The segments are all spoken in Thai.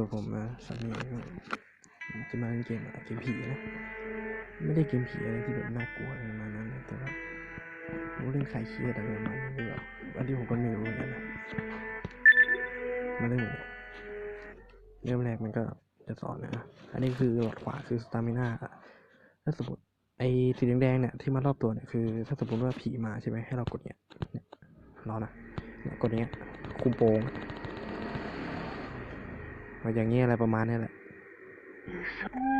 กับผมนะสามีจะมาเล่นเกมอะไรเกมผีนะไม่ได้เกมผีอะไรที่แบบน่ากลัวอะไรประมาณนั้นแต่ว่ารู้เรื่องใครเครียดอะไรประมาณนี้หรือเปล่าอันที่ผมก็ไม่รู้เหมือนกันนะมาเริ่มเลยเริ่มแรกมันก็จะสอนนะอันนี้คือหลอดขวาคือสตามิน่าถ้าสมมติไอ้สีแดงๆเนี่ยที่มารอบตัวเนี่ยคือถ้าสมมติว่าผีมาใช่ไหมให้เรากดเนี่ยรอนะเนี่ยกดเนี้ยคุมโปง มาอย่างเงี้ยอะไรประมาณนี้แหละ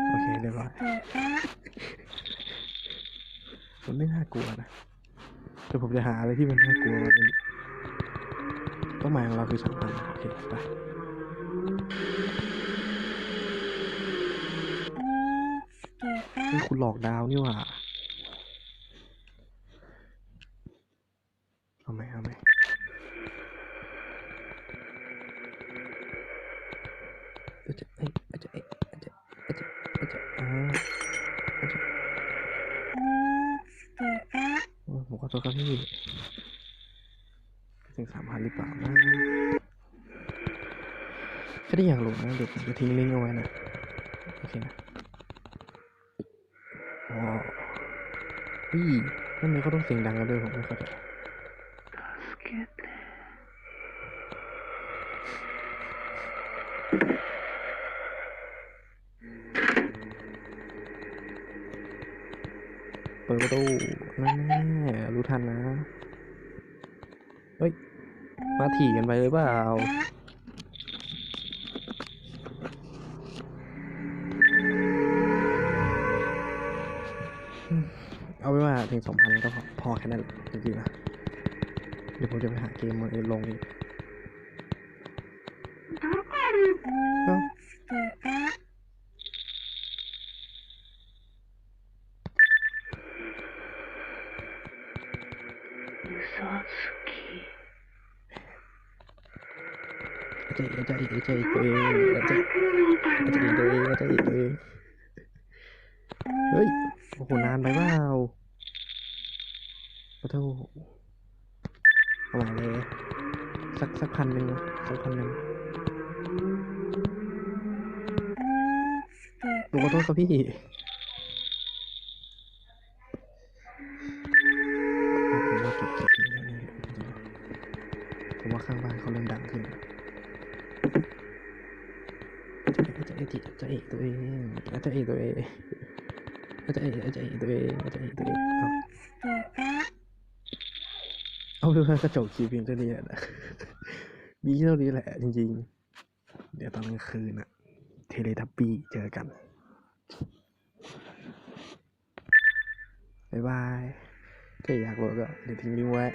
โอเคเรียบร้อยมันไม่น่ากลัวนะแต่ผมจะหาอะไรที่มันน่ากลัวมาเป็นเป้าหมายของเราคือสองพันโอเคไปนี่คุณหลอกดาวนี่หว่าเอาไหมเอาไหมอา จจะเอ้ยอาจจะเอ้ยอาจจะอาจจะอาจจะอ่าอาจจะโอ้ผมขอโทษครับพี่ถึงสามพันหรือเปล่านะแค่ได้อยากรู้นะเดี๋ยวผมจะทิ้งลิงก์เอาไว้นะโอเคนะอ๋อพี่ทำไมเขาต้องเสียงดังกันด้วยผมไม่เข้าใจ เปิดประตูนั่นแน่รู้ทันนะ เฮ้ย มาถี่กันไปหรือเปล่าเอาไว้ว่าถึงสองพันก็พอพอแค่นั้นจริงๆนะเดี๋ยวผมจะไปหาเกมมาลงอีก เอ้าอาจจะอาจจะอาจจะตัวเองอาจจะอาจจะตัวเองอาจจะตัวเองเฮ้ยโอ้โหนานไปเปล่าขอโทษเอาใหม่เลยสักสักพันหนึ่งสักพันหนึ่งผมขอโทษครับพี่ ผมว่าข้างบ้านเขาเริ่มดังขึ้นอาจะเอะจะเอตัวเองจะเอะตัวเองจะเอะอาจะเอตัวเองจะเอะตัวเองเอาเอาดูว่ากระจกคีย์เพียงเท่านี้นะมีเท่านี้แหละจริงๆ เดี๋ยวตอนกลางคืนอะเทเลทับบี้เจอกัน บ๊ายบายถ้าอยากโหลดก็เดี๋ยวทิ้งลิงก์ไว้